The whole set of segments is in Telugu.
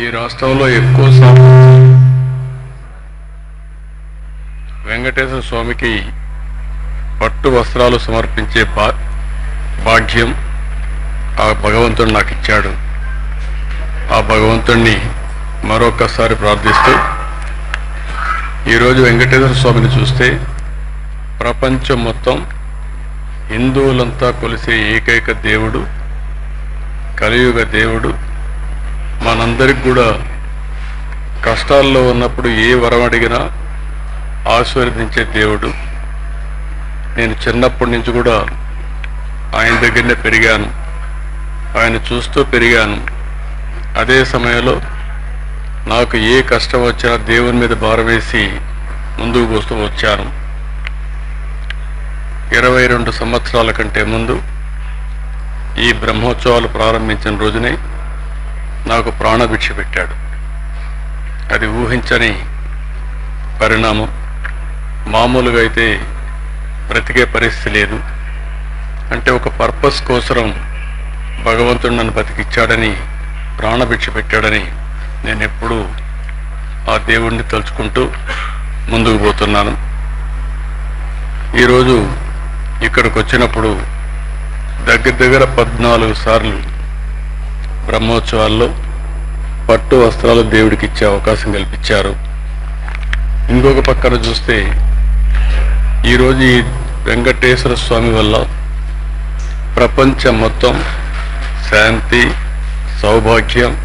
ఈ రాష్ట్రంలో ఎక్కువ వెంకటేశ్వర స్వామికి పట్టు వస్త్రాలు సమర్పించే భా భాగ్యం ఆ భగవంతుడు నాకు ఇచ్చాడు. ఆ భగవంతుణ్ణి మరొకసారి ప్రార్థిస్తూ ఈరోజు వెంకటేశ్వర స్వామిని చూస్తే ప్రపంచం మొత్తం హిందువులంతా కొలిసే ఏకైక దేవుడు కలియుగ దేవుడు మనందరికి కూడా కష్టాల్లో ఉన్నప్పుడు ఏ వరం అడిగినా ఆశీర్వదించే దేవుడు. నేను చిన్నప్పటి నుంచి కూడా ఆయన దగ్గరనే పెరిగాను. ఆయన చూస్తూ పెరిగాను. అదే సమయంలో నాకు ఏ కష్టం వచ్చినా దేవుని మీద భారవేసి ముందుకు పోస్తూ వచ్చాను. ఇరవై రెండు సంవత్సరాల కంటే ముందు ఈ బ్రహ్మోత్సవాలు ప్రారంభించిన రోజునే నాకు ప్రాణభిక్ష పెట్టాడు. అది ఊహించని పరిణామం. మామూలుగా అయితే బ్రతికే పరిస్థితి లేదు. అంటే ఒక పర్పస్ కోసరం భగవంతుడు నన్ను బతికిచ్చాడని ప్రాణభిక్ష పెట్టాడని నేను ఎప్పుడూ ఆ దేవుణ్ణి తలుచుకుంటూ ముందుకు పోతున్నాను. ఈరోజు ఇక్కడికి వచ్చినప్పుడు దగ్గర దగ్గర పద్నాలుగు సార్లు బ్రహ్మోత్సవాల్లో పట్టు వస్త్రాలు దేవుడికి ఇచ్చే అవకాశం కల్పించారు. ఇంకొక పక్కన చూస్తే ఈరోజు ఈ వెంకటేశ్వర స్వామి వల్ల ప్రపంచం మొత్తం శాంతి సౌభాగ్యం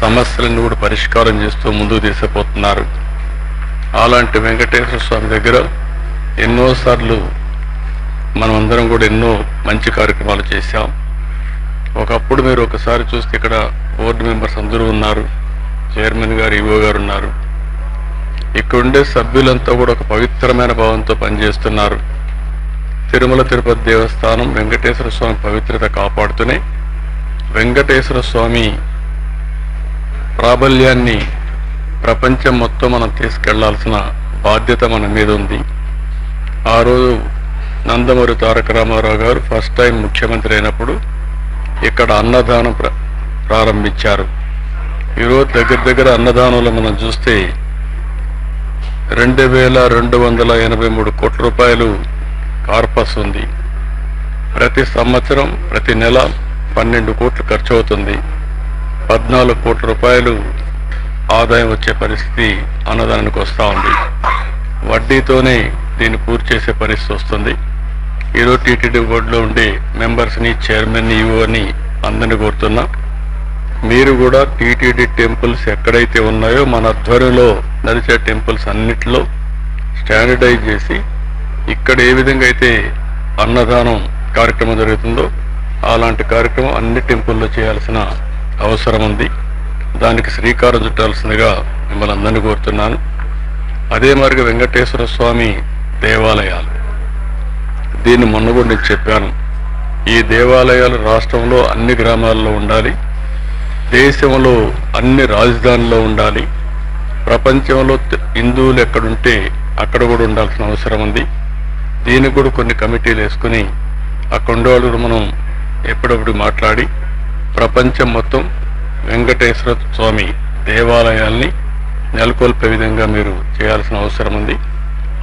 సమస్యలను కూడా పరిష్కారం చేస్తూ ముందుకు తీసుకుపోతున్నారు. అలాంటి వెంకటేశ్వర స్వామి దగ్గర ఎన్నోసార్లు మనమందరం కూడా ఎన్నో మంచి కార్యక్రమాలు చేశాం. ఒకప్పుడు మీరు ఒకసారి చూస్తే ఇక్కడ బోర్డు మెంబర్స్ అందరూ ఉన్నారు. చైర్మన్ గారు ఈవో గారు ఉన్నారు. ఇక్కడుండే సభ్యులంతా కూడా ఒక పవిత్రమైన భావంతో పనిచేస్తున్నారు. తిరుమల తిరుపతి దేవస్థానం వెంకటేశ్వర స్వామి పవిత్రత కాపాడుతూనే వెంకటేశ్వర స్వామి ప్రాబల్యాన్ని ప్రపంచం మొత్తం మనం తీసుకెళ్ళాల్సిన బాధ్యత మన మీద ఉంది. ఆ రోజు నందమూరి తారక రామారావు గారు ఫస్ట్ టైం ముఖ్యమంత్రి అయినప్పుడు ఇక్కడ అన్నదానం ప్ర- ప్రారంభించారు. ఈరోజు దగ్గర దగ్గర అన్నదానంలో మనం చూస్తే రెండు వేల రెండు వందల ఎనభై మూడు కోట్ల రూపాయలు కార్పస్ ఉంది. ప్రతి సంవత్సరం ప్రతి నెల పన్నెండు కోట్లు ఖర్చు అవుతుంది పద్నాలుగు కోట్ల రూపాయలు ఆదాయం వచ్చే పరిస్థితి అన్నదానానికి వస్తూ ఉంది. వడ్డీతోనే దీన్ని పూర్తి చేసే పరిస్థితి వస్తుంది. ఈరోజు టీటీడీ బోర్డులో ఉండే మెంబర్స్ని చైర్మన్ అని అందరిని కోరుతున్నా. మీరు కూడా టీటీడీ టెంపుల్స్ ఎక్కడైతే ఉన్నాయో మన ఆధ్వర్యంలో నడిచే టెంపుల్స్ అన్నిటిలో స్టాండర్డైజ్ చేసి ఇక్కడ ఏ విధంగా అయితే అన్నదానం కార్యక్రమం జరుగుతుందో అలాంటి కార్యక్రమం అన్ని టెంపుల్లో చేయాల్సిన అవసరం ఉంది. దానికి శ్రీకారం చుట్టాల్సిందిగా మిమ్మల్ని అందరినీ కోరుతున్నాను. అదే మరిగా వెంకటేశ్వర స్వామి దేవాలయాలు. దీన్ని మొన్న కూడా నేను చెప్పాను. ఈ దేవాలయాలు రాష్ట్రంలో అన్ని గ్రామాల్లో ఉండాలి. దేశంలో అన్ని రాజధానిలో ఉండాలి. ప్రపంచంలో హిందువులు ఎక్కడుంటే అక్కడ కూడా ఉండాల్సిన అవసరం ఉంది. దీనికి కూడా కొన్ని కమిటీలు వేసుకుని అక్కడ మనం ఎప్పుడప్పుడు మాట్లాడి ప్రపంచం మొత్తం వెంకటేశ్వర స్వామి దేవాలయాల్ని నెలకొల్పే విధంగా మీరు చేయాల్సిన అవసరం ఉంది.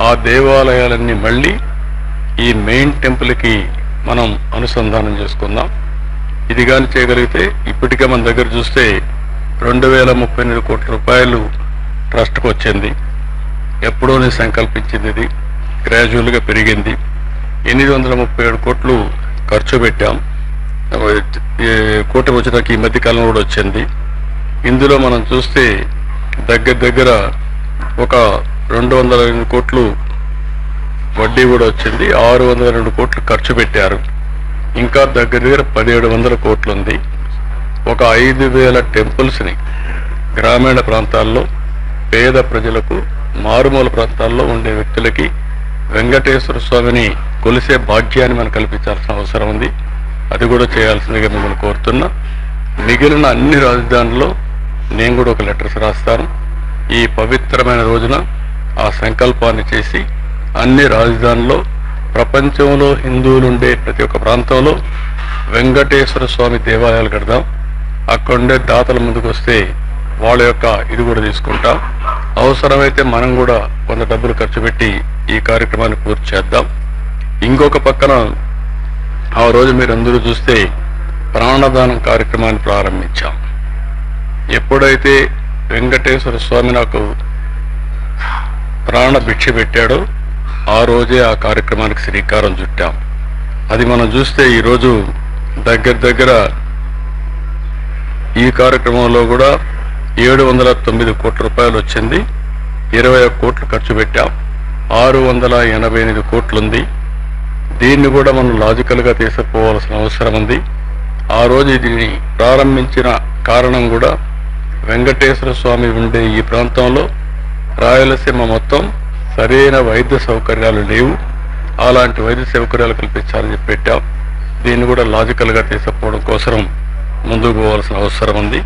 ఆ దేవాలయాలన్నీ మళ్ళీ ఈ మెయిన్ టెంపుల్కి మనం అనుసంధానం చేసుకుందాం. ఇది కానీ చేయగలిగితే ఇప్పటికే మన దగ్గర చూస్తే రెండు వేల ముప్పై ఎనిమిది కోట్ల రూపాయలు ట్రస్ట్కి వచ్చింది. ఎప్పుడోనే సంకల్పించింది ఇది. గ్రాడ్యువల్గా పెరిగింది. ఎనిమిది వందల ముప్పై ఏడు కోట్లు ఖర్చు పెట్టాం. కూటమి వచ్చినాక ఈ మధ్యకాలంలో కూడా వచ్చింది. ఇందులో మనం చూస్తే దగ్గర దగ్గర ఒక రెండు వందల ఎనిమిది కోట్లు వడ్డీ కూడా వచ్చింది. ఆరు వందల రెండు కోట్లు ఖర్చు పెట్టారు. ఇంకా దగ్గర దగ్గర పదిహేడు వందల కోట్లు ఉంది ఒక ఐదు వేల టెంపుల్స్ని గ్రామీణ ప్రాంతాల్లో పేద ప్రజలకు మారుమూల ప్రాంతాల్లో ఉండే వ్యక్తులకి వెంకటేశ్వర స్వామిని కొలిసే భాగ్యాన్ని మనం కల్పించాల్సిన అవసరం ఉంది. అది కూడా చేయాల్సిందిగా మిమ్మల్ని కోరుతున్నా. మిగిలిన అన్ని రాజధానుల్లో నేను కూడా ఒక లెటర్స్ రాస్తాను. ఈ పవిత్రమైన రోజున ఆ సంకల్పాన్ని చేసి అన్ని రాజధానుల్లో ప్రపంచంలో హిందువులు ఉండే ప్రతి ఒక్క ప్రాంతంలో వెంకటేశ్వర స్వామి దేవాలయాలు కడదాం. అక్కడుండే దాతల ముందుకు వస్తే వాళ్ళ యొక్క ఇది కూడా తీసుకుంటాం. అవసరమైతే మనం కూడా కొంత డబ్బులు ఖర్చు పెట్టి ఈ కార్యక్రమాన్ని పూర్తి చేద్దాం. ఇంకొక పక్కన ఆ రోజు మీరు అందరూ చూస్తే ప్రాణదానం కార్యక్రమాన్ని ప్రారంభించాం. ఎప్పుడైతే వెంకటేశ్వర స్వామి నాకు ప్రాణ భిక్ష పెట్టాడో ఆ రోజే ఆ కార్యక్రమానికి శ్రీకారం చుట్టాం. అది మనం చూస్తే ఈరోజు దగ్గర దగ్గర ఈ కార్యక్రమంలో కూడా ఏడు వందల తొమ్మిది కోట్ల రూపాయలు వచ్చింది. ఇరవై ఒక్క కోట్లు ఖర్చు పెట్టాం. ఆరు వందల ఎనభై ఎనిమిది కోట్లుంది. దీన్ని కూడా మనం లాజికల్గా తీసుకుపోవాల్సిన అవసరం ఉంది. ఆ రోజు దీన్ని ప్రారంభించిన కారణం కూడా వెంకటేశ్వర స్వామి ఉండే ఈ ప్రాంతంలో రాయలసీమ మొత్తం సరైన వైద్య సౌకర్యాలు లేవు. అలాంటి వైద్య సౌకర్యాలు కల్పించాలని చెప్పి పెట్టాం. దీన్ని కూడా లాజికల్గా తీసుకుపోవడం కోసం ముందుకు పోవాల్సిన అవసరం ఉంది.